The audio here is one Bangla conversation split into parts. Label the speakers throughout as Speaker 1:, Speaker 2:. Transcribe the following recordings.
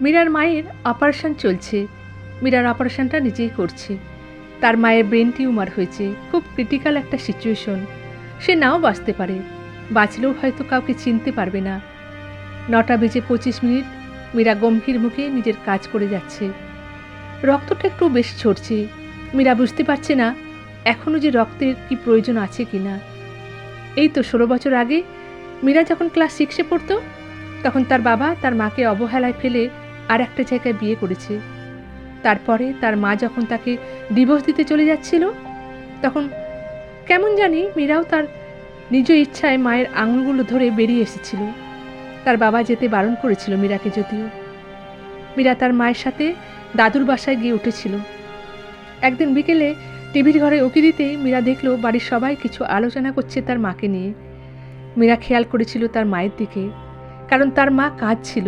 Speaker 1: মীরার মায়ের অপারেশন চলছে। মীরার অপারেশনটা নিজেই করছে। তার মায়ের ব্রেন টিউমার হয়েছে। খুব ক্রিটিক্যাল একটা সিচুয়েশন সে নাও বাঁচতে পারে। বাঁচলেও হয়তো কাউকে চিনতে পারবে না। নটা বেজে পঁচিশ মিনিট মীরা গম্ভীর মুখে নিজের কাজ করে যাচ্ছে। রক্তটা একটু বেশি ছড়ছে মীরা বুঝতে পারছে না এখনও যে রক্তের কি প্রয়োজন আছে কি না এই তো ষোলো বছর আগে মীরা যখন ক্লাস সিক্সে পড়তো, তখন তার বাবা তার মাকে অবহেলায় ফেলে আর একটা জায়গায় বিয়ে করেছে। তারপরে তার মা যখন তাকে ডিভোর্স দিতে চলে যাচ্ছিল, তখন কেমন জানি মীরাও তার নিজ ইচ্ছায় মায়ের আঙুলগুলো ধরে বেরিয়ে এসেছিল। তার বাবা যেতে বারণ করেছিল মীরাকে যদিও। মীরা তার মায়ের সাথে দাদুর বাসায় গিয়ে উঠেছিল। একদিন বিকেলে টিভির ঘরে উকি দিতেই মীরা দেখল বাড়ির সবাই কিছু আলোচনা করছে তার মাকে নিয়ে। মীরা খেয়াল করেছিল তার মায়ের দিকে, কারণ তার মা কাজ ছিল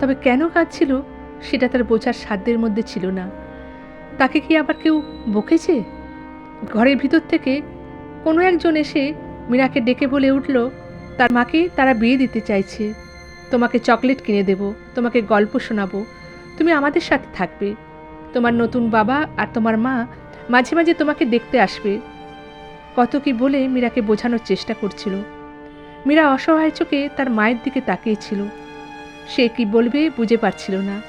Speaker 1: তবে কেন কাজ ছিল সেটা তার বোঝার সাধ্যের মধ্যে ছিল না। তাকে কি আবার কেউ বকেছে? ঘরের ভিতর থেকে কোনো একজন এসে মীরাকে ডেকে বলে উঠল, তার মাকে তারা বিয়ে দিতে চাইছে। তোমাকে চকলেট কিনে দেব, তোমাকে গল্প শোনাবো, তুমি আমাদের সাথে থাকবে। তোমার নতুন বাবা আর তোমার মা মাঝে মাঝে তোমাকে দেখতে আসবে। কত কি বলে মীরাকে বোঝানোর চেষ্টা করছিল। মীরা অসহায় চোখে তার মায়ের দিকে তাকিয়েছিল সে কি বলবে বুঝে পারছিল না।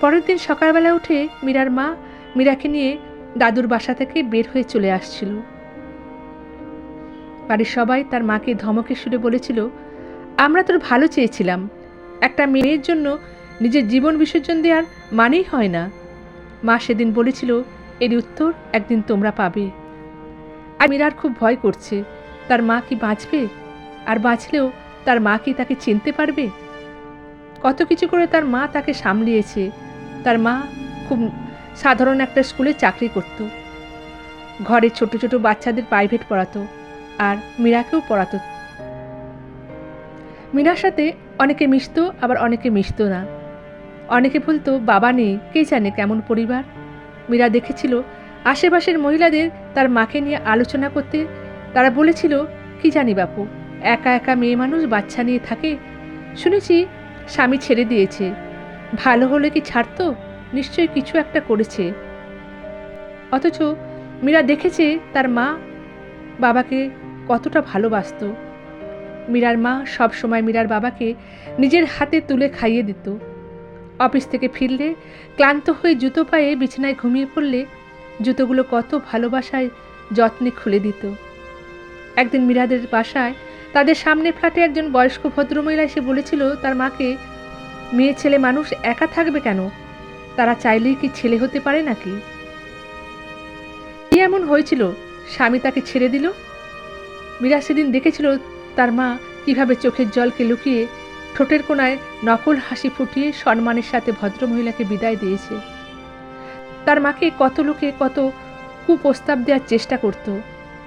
Speaker 1: পরের দিন সকালবেলা উঠে মীরার মা মীরাকে নিয়ে দাদুর বাসা থেকে বের হয়ে চলে আসছিল। বাড়ির সবাই তার মাকে ধমকে সুরে বলেছিল, আমরা তোর ভালো চেয়েছিলাম। একটা মেয়ের জন্য নিজের জীবন বিসর্জন দেওয়ার মানেই হয় না। মা সেদিন বলেছিল, এর উত্তর একদিন তোমরা পাবে। আর মীরার খুব ভয় করছে। তার মা কি বাঁচবে? আর বাঁচলেও তার মা কি তাকে চিনতে পারবে? কত কিছু করে তার মা তাকে সামলিয়েছে। তার মা খুব সাধারণ একটা স্কুলে চাকরি করত। ঘরে ছোট ছোট বাচ্চাদের প্রাইভেট পড়াতো আর মীরাকেও পড়াতো। মীরার সাথে অনেকে মিশতো, আবার অনেকে মিশতো না। অনেকে বলতো, বাবা নেই, কে জানে কেমন পরিবার? মীরা দেখেছিল, আশেপাশের মহিলাদের তার মাকে নিয়ে আলোচনা করতে। তারা বলেছিল, কি জানি বাপু, একা একা মেয়ে মানুষ বাচ্চা নিয়ে থাকে? শুনেছি স্বামী ছেড়ে দিয়েছে। ভালো হলে কি ছাড়তো? নিশ্চয়ই কিছু একটা করেছে। অথচ মীরা দেখেছে তার মা বাবাকে কতটা ভালোবাসত। মীরার মা সব সময় মীরার বাবাকে নিজের হাতে তুলে খাইয়ে দিত। অফিস থেকে ফিরলে, ক্লান্ত হয়ে জুতো পায়ে বিছানায় ঘুমিয়ে পড়লে জুতোগুলো কত ভালোবাসায় যত্নে খুলে দিত। একদিন মীরাদের বাসায় তাদের সামনে ফ্ল্যাটে একজন বয়স্ক ভদ্রমহিলা এসে বলেছিল, তার মাকে মেয়ে ছেলে মানুষ একা থাকবে কেন? তারা চাইলেই কি ছেলে হতে পারে নাকি? কি এমন হয়েছিল? স্বামী তাকে ছেড়ে দিল? মীরা সেদিন দেখেছিল তার মা কীভাবে চোখের জলকে লুকিয়ে ঠোঁটের কোনায় নকল হাসি ফুটিয়ে সম্মানের সাথে ভদ্রমহিলাকে বিদায় দিয়েছে। তার মাকে কত লোকে কত কুপ্রস্তাব দেওয়ার চেষ্টা করত।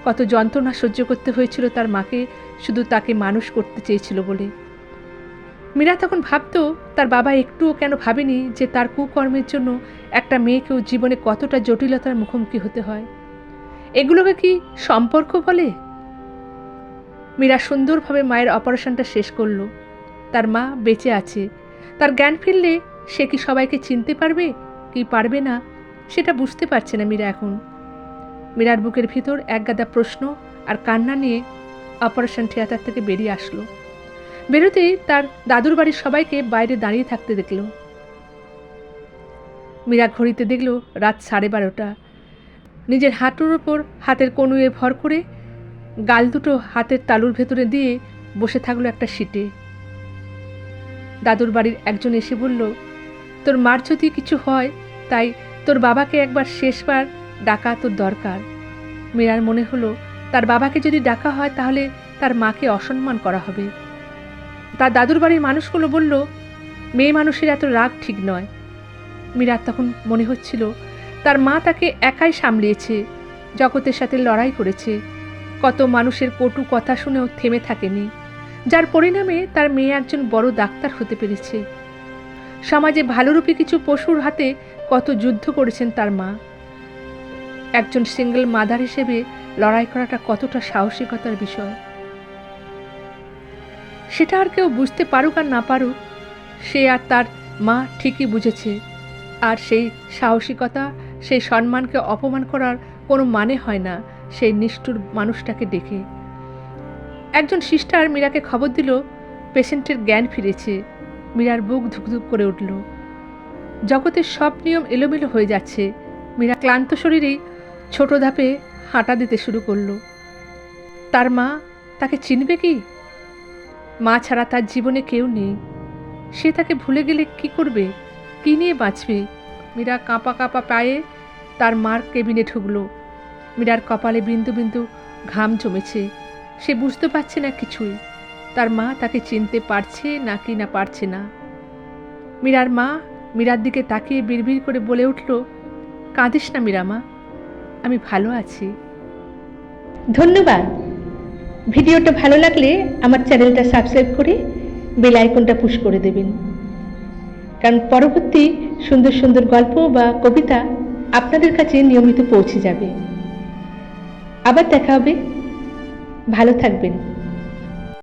Speaker 1: কত যন্ত্রণা সহ্য করতে হয়েছিল তার মাকে শুধু তাকে মানুষ করতে চেয়েছিল বলে। মীরা তখন ভাবতো তার বাবা একটুও কেন ভাবেনি যে তার কুকর্মের জন্য একটা মেয়েকেও জীবনে কতটা জটিলতার মুখোমুখি হতে হয়। এগুলোকে কি সম্পর্ক বলে? মীরা সুন্দরভাবে মায়ের অপারেশনটা শেষ করল। তার মা বেঁচে আছে। তার জ্ঞান ফিরলে সে কি সবাইকে চিনতে পারবে, কি পারবে না, সেটা বুঝতে পারছে না মীরা এখন। মীরার বুকের ভিতর একগাদা প্রশ্ন আর কান্না নিয়ে অপারেশন থিয়েটার থেকে বেরিয়ে আসলো। বেরোতেই তার দাদুর বাড়ির সবাইকে বাইরে দাঁড়িয়ে থাকতে দেখল। মীরা ঘড়িতে দেখল রাত সাড়ে বারোটা। নিজের হাঁটুর ওপর হাতের কনুয়ে ভর করে গাল দুটো হাতের তালুর ভেতরে দিয়ে বসে থাকল একটা সিটে। দাদুর বাড়ির একজন এসে বলল, তোর মার যদি কিছু হয়, তাই তোর বাবাকে একবার শেষবার ডাকা তোর দরকার। মীরার মনে হলো তার বাবাকে যদি ডাকা হয় তাহলে তার মাকে অসম্মান করা হবে। তার দাদুর বাড়ির মানুষগুলো বলল, মেয়ে মানুষের এত রাগ ঠিক নয়। মীরার তখন মনে হচ্ছিল, তার মা তাকে একাই সামলিয়েছে, জগতের সাথে লড়াই করেছে। কত মানুষের কটু কথা শুনেও থেমে থাকেনি, যার পরিণামে তার মেয়ে একজন বড় ডাক্তার হতে পেরেছে। সমাজে ভালোরূপী কিছু পশুর হাতে কত যুদ্ধ করেছেন তার মা। একজন সিঙ্গেল মাদার হিসেবে লড়াই করাটা কতটা সাহসিকতার বিষয়? সেটা আর কেউ বুঝতে পারুক আর না পারুক, সে আর তার মা ঠিকই বুঝেছে। আর সেই সাহসিকতা, সেই সম্মানকে অপমান করার কোনো মানে হয় না সেই নিষ্ঠুর মানুষটাকে ডেকে একজন সিস্টার মীরাকে খবর দিল, পেশেন্টের জ্ঞান ফিরেছে। মীরার বুক ধুকধুক করে উঠল। জগতের সব নিয়ম এলোমেলো হয়ে যাচ্ছে। মীরা ক্লান্ত শরীরেই ছোট ধাপে হাঁটা দিতে শুরু করল। তার মা তাকে চিনবে কি? মা ছাড়া তার জীবনে কেউ নেই। সে তাকে ভুলে গেলে কি করবে? কি নিয়ে বাঁচবে? মীরা কাঁপা কাঁপা পায়ে তার মার কেবিনে ঢুকলো। মীরার কপালে বিন্দু বিন্দু ঘাম জমেছে। সে বুঝতে পারছে না কিছুই। তার মা তাকে চিনতে পারছে নাকি না পারছে না। মীরার মা মীরার দিকে তাকিয়ে বিড়বিড় করে বলে উঠল, কাঁদিস না মীরা মা। আমি ভালো আছি। ধন্যবাদ। ভিডিওটা ভালো লাগলে আমার চ্যানেলটা সাবস্ক্রাইব করে বেল আইকনটা পুশ করে দেবেন। কারণ পরবর্তী সুন্দর সুন্দর গল্প বা কবিতা আপনাদের কাছে নিয়মিত পৌঁছে যাবে। আবার দেখা হবে। ভালো থাকবেন।